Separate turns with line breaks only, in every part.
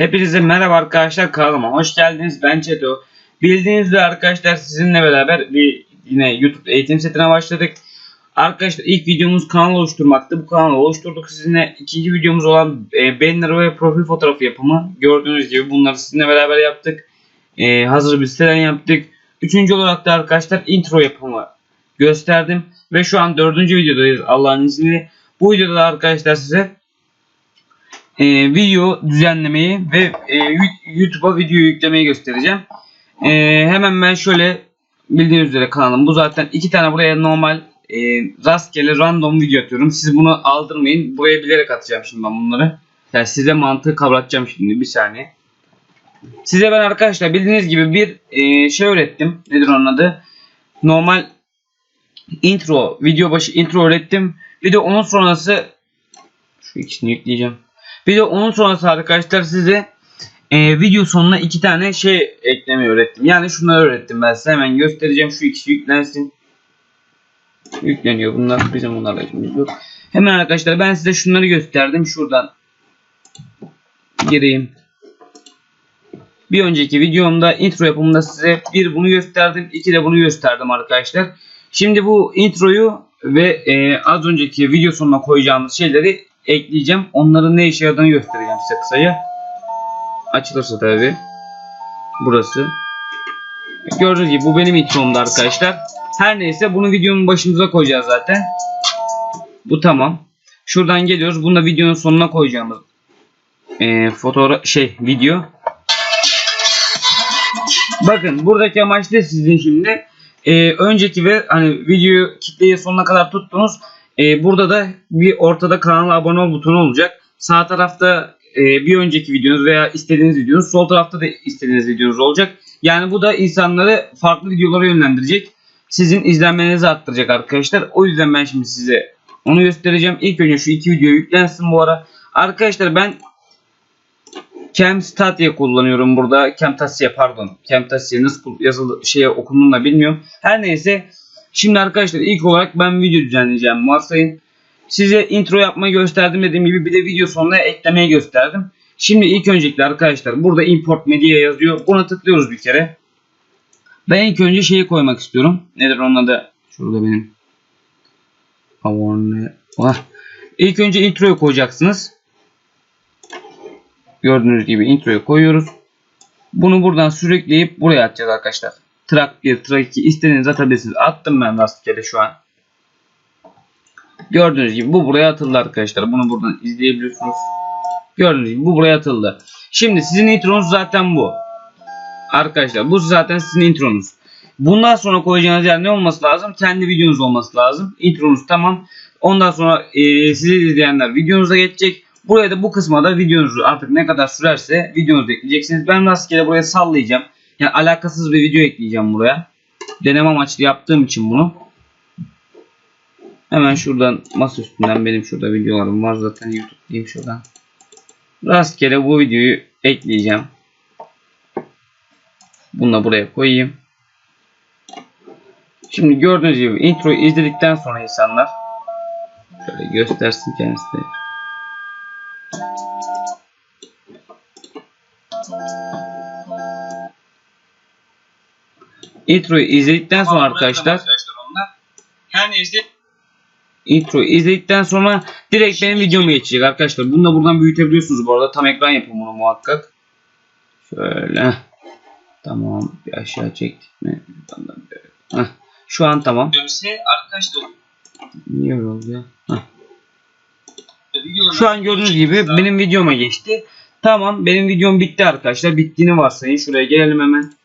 Hepinize merhaba arkadaşlar kanalıma hoş geldiniz. Ben Çeto. Bildiğiniz üzere arkadaşlar sizinle beraber bir yine YouTube eğitim setine başladık. Arkadaşlar ilk videomuz kanal oluşturmaktı. Bu kanalı oluşturduk sizinle. İkinci videomuz olan e, banner ve profil fotoğrafı yapımı. Gördüğünüz gibi bunları sizinle beraber yaptık. E, hazır bir siteden yaptık. Üçüncü olarak da arkadaşlar intro yapımı gösterdim. Ve şu an dördüncü videodayız Allah'ın izniyle. Bu videoda da arkadaşlar size e, video düzenlemeyi ve e, YouTube'a video yüklemeyi göstereceğim. E, hemen ben şöyle bildiğiniz üzere kanalım bu zaten iki tane buraya normal e, rastgele random video atıyorum. Siz bunu aldırmayın. Buraya bilerek atacağım şimdi ben bunları. Yani size mantığı kavratacağım şimdi bir saniye. Size ben arkadaşlar bildiğiniz gibi bir e, şey öğrettim. Nedir onun adı? Normal intro, video başı intro öğrettim. Bir de onun sonrası şu ikisini yükleyeceğim. Bir de onun sonrası arkadaşlar size e, video sonuna iki tane şey eklemeyi öğrettim. Yani şunları öğrettim ben size hemen göstereceğim. Şu ikisi yüklensin. Yükleniyor bunlar. Bizim bunlarla işimiz yok. Hemen arkadaşlar ben size şunları gösterdim. Şuradan gireyim. Bir önceki videomda intro yapımında size bir bunu gösterdim. iki de bunu gösterdim arkadaşlar. Şimdi bu introyu ve e, az önceki video sonuna koyacağımız şeyleri ekleyeceğim. Onların ne işe yaradığını göstereceğim size kısaca. Açılırsa tabi. Burası. Gördüğünüz gibi bu benim intromda arkadaşlar. Her neyse bunu videonun başımıza koyacağız zaten. Bu tamam. Şuradan geliyoruz. Bunu da videonun sonuna koyacağımız e, fotoğraf şey video. Bakın buradaki amaç ne sizin şimdi? E, önceki ve hani videoyu kitleyi sonuna kadar tuttunuz. E, burada da bir ortada kanala abone ol butonu olacak. Sağ tarafta e, bir önceki videonuz veya istediğiniz videonuz. Sol tarafta da istediğiniz videonuz olacak. Yani bu da insanları farklı videolara yönlendirecek. Sizin izlenmenizi arttıracak arkadaşlar. O yüzden ben şimdi size onu göstereceğim. İlk önce şu iki video yüklensin bu ara. Arkadaşlar ben Camtasia kullanıyorum burada. Camtasia pardon. Camtasia nasıl yazılı şeye okunduğunu da bilmiyorum. Her neyse Şimdi arkadaşlar ilk olarak ben video düzenleyeceğim varsayın. Size intro yapmayı gösterdim dediğim gibi bir de video sonuna eklemeyi gösterdim. Şimdi ilk öncelikle arkadaşlar burada import media yazıyor. Buna tıklıyoruz bir kere. Ben ilk önce şeyi koymak istiyorum. Nedir onun adı? Şurada benim. Abone. Ah. İlk önce introyu koyacaksınız. Gördüğünüz gibi introyu koyuyoruz. Bunu buradan sürükleyip buraya atacağız arkadaşlar. Track 1, Track 2 istediğiniz atabilirsiniz. Attım ben rastgele şu an. Gördüğünüz gibi bu buraya atıldı arkadaşlar. Bunu buradan izleyebiliyorsunuz. Gördüğünüz gibi bu buraya atıldı. Şimdi sizin intronuz zaten bu. Arkadaşlar bu zaten sizin intronuz. Bundan sonra koyacağınız yer ne olması lazım? Kendi videonuz olması lazım. Intronuz tamam. Ondan sonra e, sizi izleyenler videonuza geçecek. Buraya da bu kısma da videonuzu artık ne kadar sürerse videonuzu ekleyeceksiniz. Ben rastgele buraya sallayacağım. Yani alakasız bir video ekleyeceğim buraya. Deneme amaçlı yaptığım için bunu. Hemen şuradan masa üstünden benim şurada videolarım var zaten YouTube diyeyim şuradan. Rastgele bu videoyu ekleyeceğim. Bunu da buraya koyayım. Şimdi gördüğünüz gibi introyu izledikten sonra insanlar şöyle göstersin kendisi Introyu izledikten sonra arkadaşlar
Her neyse
intro izledikten sonra direkt benim videomu geçecek arkadaşlar. Bunu da buradan büyütebiliyorsunuz bu arada. Tam ekran yapın bunu muhakkak. Şöyle. Tamam. Bir aşağı çektik mi? Heh. Şu an tamam.
arkadaşlar
Niye öyle oldu ya? Heh. Şu an gördüğünüz gibi benim videoma geçti. Tamam benim videom bitti arkadaşlar. Bittiğini varsayın. Şuraya gelelim hemen.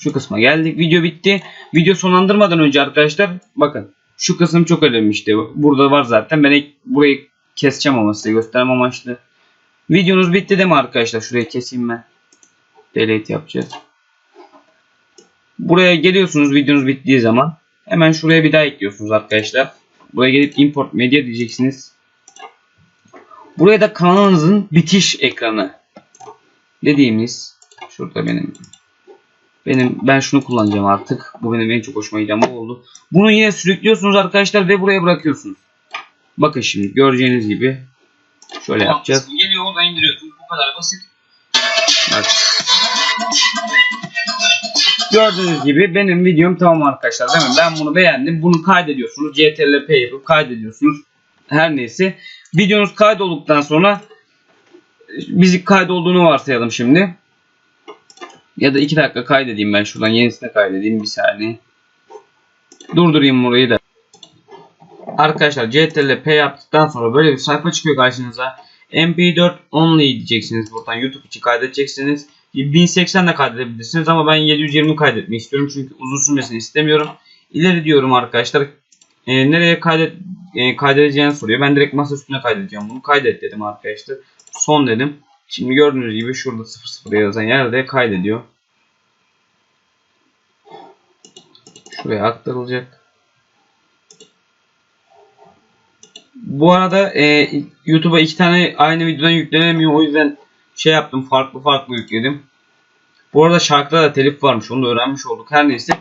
Şu kısma geldik. Video bitti. Video sonlandırmadan önce arkadaşlar bakın. Şu kısım çok önemli işte. Burada var zaten. Ben burayı keseceğim ama size göstermem amaçlı. Videonuz bitti değil mi arkadaşlar? Şurayı keseyim ben. Delete yapacağız. Buraya geliyorsunuz videonuz bittiği zaman. Hemen şuraya bir daha ekliyorsunuz arkadaşlar. Buraya gelip import media diyeceksiniz. Buraya da kanalınızın bitiş ekranı dediğimiz şurada benim benim ben şunu kullanacağım artık. Bu benim en çok hoşuma giden bu oldu. Bunu yine sürüklüyorsunuz arkadaşlar ve buraya bırakıyorsunuz. Bakın şimdi göreceğiniz gibi şöyle yapacağız.
Geliyor oradan indiriyorsunuz. Bu kadar basit.
Bak. Gördüğünüz gibi benim videom tamam arkadaşlar değil mi? Ben bunu beğendim. Bunu kaydediyorsunuz. CTRL-P yapıp kaydediyorsunuz. Her neyse. Videonuz kaydolduktan sonra bizi kaydolduğunu varsayalım şimdi. Ya da 2 dakika kaydedeyim ben şuradan yenisine kaydedeyim bir saniye. Durdurayım burayı da. Arkadaşlar CTRL P yaptıktan sonra böyle bir sayfa çıkıyor karşınıza. MP4 only diyeceksiniz buradan YouTube için kaydedeceksiniz. 1080 de kaydedebilirsiniz ama ben 720 kaydetmek istiyorum çünkü uzun sürmesini istemiyorum. İleri diyorum arkadaşlar. E, nereye kaydet e, kaydedeceğini soruyor. Ben direkt masa üstüne kaydedeceğim bunu. Kaydet dedim arkadaşlar. Son dedim. Şimdi gördüğünüz gibi şurada 00 yazan yerde kaydediyor. Şuraya aktarılacak. Bu arada e, YouTube'a iki tane aynı videodan yüklenemiyor. O yüzden şey yaptım. Farklı farklı yükledim. Bu arada şarkıda da telif varmış. Onu da öğrenmiş olduk. Her neyse.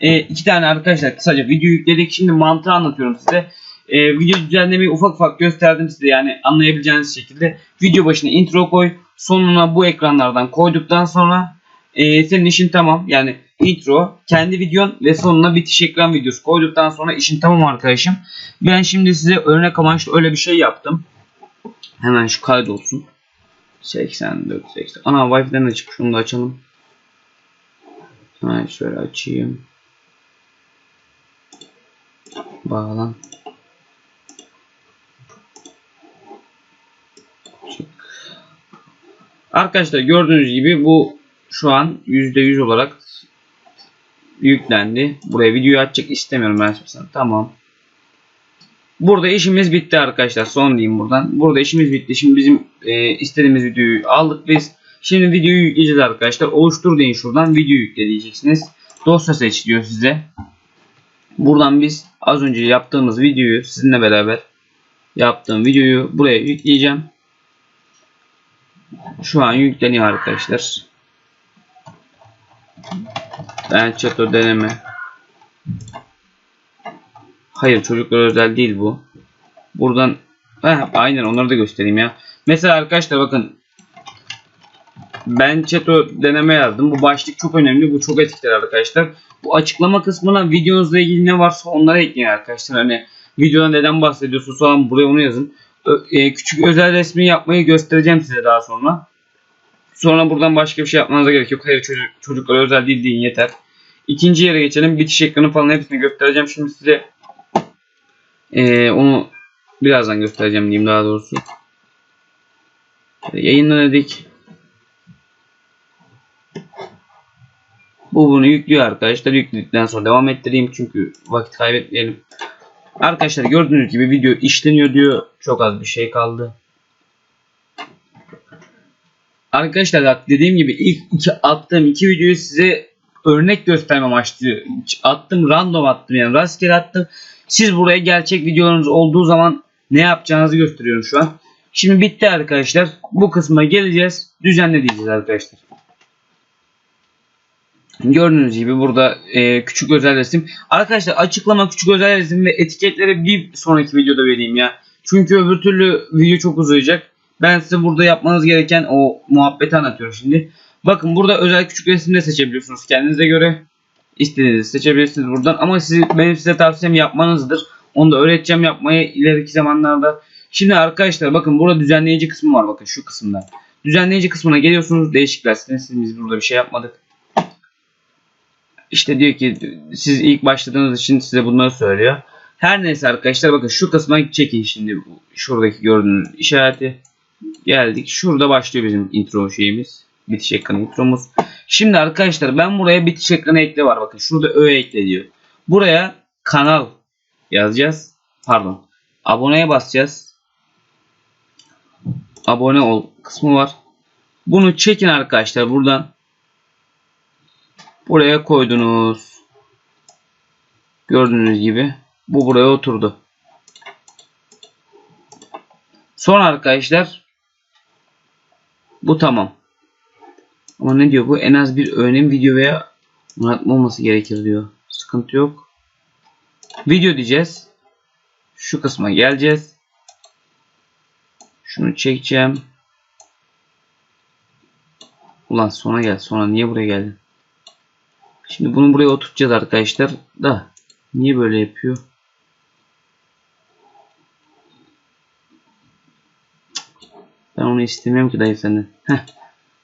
E, iki tane arkadaşlar kısaca video yükledik. Şimdi mantığı anlatıyorum size. E, video düzenlemeyi ufak ufak gösterdim size. Yani anlayabileceğiniz şekilde. Video başına intro koy. Sonuna bu ekranlardan koyduktan sonra e, senin işin tamam. Yani intro, kendi videon ve sonuna bitiş ekran videosu koyduktan sonra işin tamam arkadaşım. Ben şimdi size örnek amaçlı öyle bir şey yaptım. Hemen şu kaydolsun. 84 80. Ana Wi-Fi'den de çıkmış. Onu da açalım. Hemen şöyle açayım. Bağlan. Arkadaşlar gördüğünüz gibi bu şu an %100 olarak yüklendi. Buraya videoyu açacak istemiyorum ben şimdi. Tamam. Burada işimiz bitti arkadaşlar. Son diyeyim buradan. Burada işimiz bitti. Şimdi bizim e, istediğimiz videoyu aldık biz. Şimdi videoyu yükleyeceğiz arkadaşlar. Oluştur deyin şuradan. Video yükle diyeceksiniz. Dosya seç diyor size. Buradan biz az önce yaptığımız videoyu sizinle beraber yaptığım videoyu buraya yükleyeceğim. Şu an yükleniyor arkadaşlar. Ben çato deneme. Hayır çocuklar özel değil bu. Buradan Heh, aynen onları da göstereyim ya. Mesela arkadaşlar bakın ben Çeto deneme yazdım. Bu başlık çok önemli. Bu çok etkili arkadaşlar. Bu açıklama kısmına videonuzla ilgili ne varsa onlara ekleyin arkadaşlar. Hani videoda neden bahsediyorsunuz falan buraya onu yazın. Ö- e, küçük özel resmi yapmayı göstereceğim size daha sonra. Sonra buradan başka bir şey yapmanıza gerek yok. Hayır çocuk, çocuklara özel değil deyin yeter. İkinci yere geçelim. Bitiş ekranı falan hepsini göstereceğim. Şimdi size ee, onu birazdan göstereceğim diyeyim daha doğrusu. Yayınla dedik. Bu bunu yüklüyor arkadaşlar. Yükledikten sonra devam ettireyim çünkü vakit kaybetmeyelim. Arkadaşlar gördüğünüz gibi video işleniyor diyor. Çok az bir şey kaldı. Arkadaşlar dediğim gibi ilk iki attığım iki videoyu size örnek göstermem amaçlı attım random attım yani rastgele attım. Siz buraya gerçek videolarınız olduğu zaman ne yapacağınızı gösteriyorum şu an. Şimdi bitti arkadaşlar. Bu kısma geleceğiz. Düzenle diyeceğiz arkadaşlar. Gördüğünüz gibi burada e, küçük özel resim. Arkadaşlar açıklama küçük özel resim ve etiketleri bir sonraki videoda vereyim ya. Çünkü öbür türlü video çok uzayacak. Ben size burada yapmanız gereken o muhabbeti anlatıyorum şimdi. Bakın burada özel küçük resim de seçebiliyorsunuz kendinize göre. İstediğinizi seçebilirsiniz buradan. Ama sizi, benim size tavsiyem yapmanızdır. Onu da öğreteceğim yapmayı ileriki zamanlarda. Şimdi arkadaşlar bakın burada düzenleyici kısmı var. Bakın şu kısımda. Düzenleyici kısmına geliyorsunuz. Değişikler sitesinde biz burada bir şey yapmadık. İşte diyor ki siz ilk başladığınız için size bunları söylüyor. Her neyse arkadaşlar bakın şu kısma çekin şimdi. Şuradaki gördüğünüz işareti. Geldik. Şurada başlıyor bizim intro şeyimiz. Bitiş ekranı intromuz. Şimdi arkadaşlar ben buraya bitiş ekranı ekle var. Bakın şurada ö ekle diyor. Buraya kanal yazacağız. Pardon. Aboneye basacağız. Abone ol kısmı var. Bunu çekin arkadaşlar buradan. Buraya koydunuz. Gördüğünüz gibi. Bu buraya oturdu. Sonra arkadaşlar bu tamam. Ama ne diyor bu? En az bir öğenin video veya anlatma olması gerekir diyor. Sıkıntı yok. Video diyeceğiz. Şu kısma geleceğiz. Şunu çekeceğim. Ulan sona gel. Sonra niye buraya geldin? Şimdi bunu buraya oturtacağız arkadaşlar. Da niye böyle yapıyor? Ben onu istemiyorum ki dayı senden. Heh.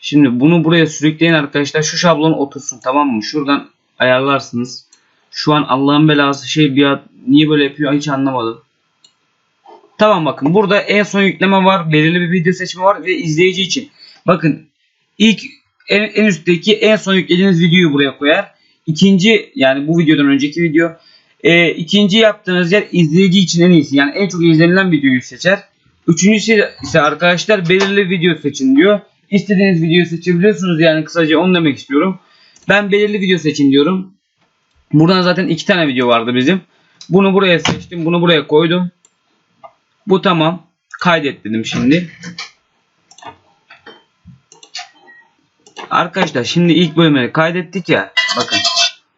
Şimdi bunu buraya sürükleyin arkadaşlar. Şu şablon otursun tamam mı? Şuradan ayarlarsınız. Şu an Allah'ın belası şey bir niye böyle yapıyor hiç anlamadım. Tamam bakın burada en son yükleme var. Belirli bir video seçimi var ve izleyici için. Bakın ilk en, en üstteki en son yüklediğiniz videoyu buraya koyar. İkinci yani bu videodan önceki video. E, ikinci yaptığınız yer izleyici için en iyisi. Yani en çok izlenilen videoyu seçer. Üçüncüsü ise arkadaşlar belirli video seçin diyor. İstediğiniz videoyu seçebiliyorsunuz yani kısaca onu demek istiyorum. Ben belirli video seçin diyorum. Buradan zaten iki tane video vardı bizim. Bunu buraya seçtim. Bunu buraya koydum. Bu tamam. Kaydet dedim şimdi. Arkadaşlar şimdi ilk bölümleri kaydettik ya. Bakın.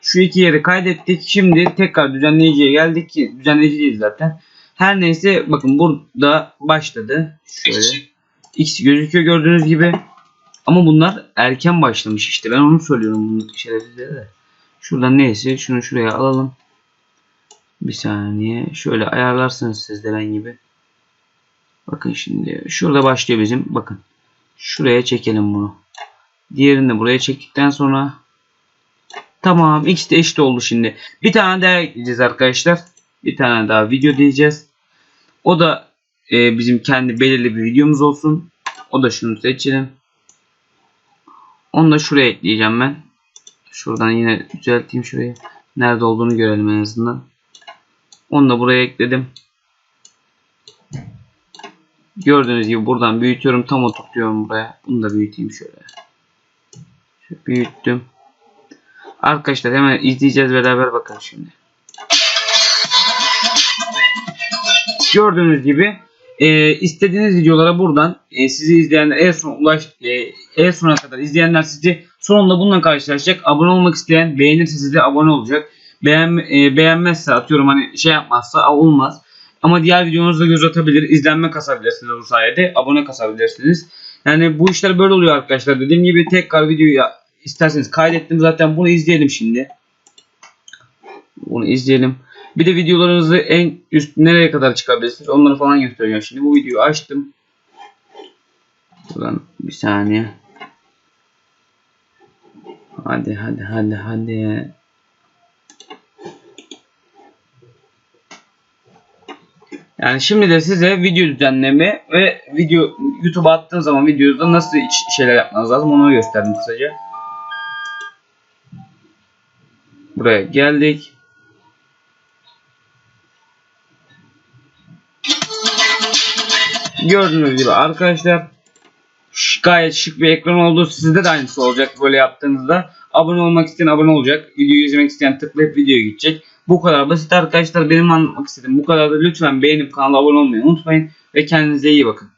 Şu iki yeri kaydettik. Şimdi tekrar düzenleyiciye geldik ki düzenleyiciyiz zaten. Her neyse bakın burada başladı. Şöyle. X gözüküyor gördüğünüz gibi. Ama bunlar erken başlamış işte. Ben onu söylüyorum bunun şerefsizlere de. Şuradan neyse şunu şuraya alalım. Bir saniye. Şöyle ayarlarsınız siz de gibi. Bakın şimdi. Şurada başlıyor bizim. Bakın. Şuraya çekelim bunu. Diğerini de buraya çektikten sonra Tamam. X de eşit oldu şimdi. Bir tane daha ekleyeceğiz arkadaşlar. Bir tane daha video diyeceğiz. O da e, bizim kendi belirli bir videomuz olsun. O da şunu seçelim. Onu da şuraya ekleyeceğim ben. Şuradan yine düzelteyim şurayı. Nerede olduğunu görelim en azından. Onu da buraya ekledim. Gördüğünüz gibi buradan büyütüyorum. Tam oturtuyorum buraya. Bunu da büyüteyim şöyle. Şöyle büyüttüm. Arkadaşlar hemen izleyeceğiz beraber bakalım şimdi. Gördüğünüz gibi e, istediğiniz videolara buradan e, sizi izleyenler en son ulaş e, en sona kadar izleyenler sizi sonunda bununla karşılaşacak. Abone olmak isteyen beğenirse size abone olacak. Beğen, e, beğenmezse atıyorum hani şey yapmazsa olmaz. Ama diğer videonuzda göz atabilir, izlenme kasabilirsiniz bu sayede, abone kasabilirsiniz. Yani bu işler böyle oluyor arkadaşlar. Dediğim gibi tekrar videoyu isterseniz kaydettim zaten bunu izleyelim şimdi. Bunu izleyelim. Bir de videolarınızı en üst nereye kadar çıkabilirsiniz onları falan göstereceğim. Şimdi bu videoyu açtım. Buradan bir saniye. Hadi hadi hadi hadi. Yani şimdi de size video düzenleme ve video YouTube'a attığınız zaman videoda nasıl şeyler yapmanız lazım onu gösterdim kısaca. Buraya geldik. Gördüğünüz gibi arkadaşlar gayet şık bir ekran oldu. Sizde de aynısı olacak böyle yaptığınızda. Abone olmak isteyen abone olacak. Videoyu izlemek isteyen tıklayıp videoya gidecek. Bu kadar basit arkadaşlar. Benim anlatmak istediğim bu kadar da lütfen beğenip kanala abone olmayı unutmayın. Ve kendinize iyi bakın.